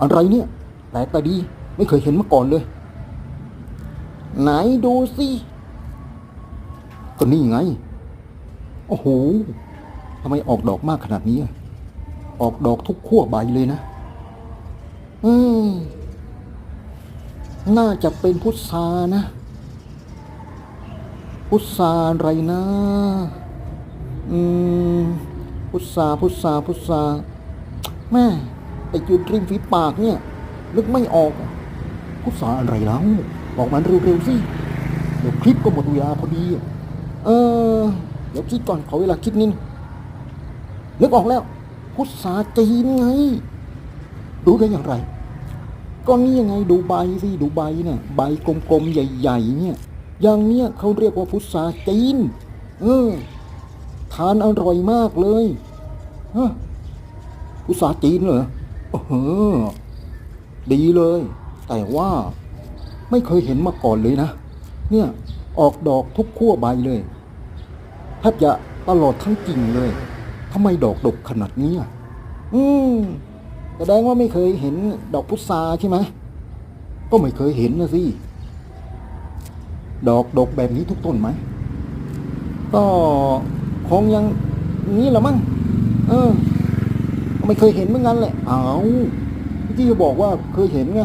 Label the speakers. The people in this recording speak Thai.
Speaker 1: อะไรเนี่ยแปลกตาดีไม่เคยเห็นมาก่อนเลย ไหนดูสิก็นี่ไง โอ้โหทำไมออกดอกมากขนาดนี้ อออกดอกทุกขั้วใบเลยนะ อืม น่าจะเป็นพุทรานะ พุทราอะไรนะ อืม พุทราพุทราพุทราแม่ ไอ้จุดริมฝีปากเนี่ยนึกไม่ออกอะพุทราอะไรแล้วบอกมันเร็วๆสิเดี๋ยวคลิปก็หมดเวลาพอดี เออ เดี๋ยวคิดก่อนขอเวลาคิดนิดนึกออกแล้วพุทราจีนไงรู้ได้อย่างไร ก็นี่ยังไงดูใบสิดูใบเนี่ยใบกลมๆ ใหญ่ ๆ เนี่ย อย่างเนี้ยเขาเรียกว่าพุทราจีน เออ ทานอร่อยมากเลยฮะพุทราจีนเหรอ เออดีเลย แต่ว่าไม่เคยเห็นมาก่อนเลยนะ เนี่ยออกดอกทุกขั้วใบเลยแทบจะตลอดทั้งกิ่งเลยทำไมดอกดกขนาดนี้อะอืมแสดงว่าไม่เคยเห็นดอกพุทราใช่ไหมก็ไม่เคยเห็นนะสิ ดอกดกแบบนี้ทุกต้นไหม ก็คงยังนี้ละมั้ง เออ ไม่เคยเห็นเหมือนกันแหละ เอาที่จะบอกว่าเคยเห็นไง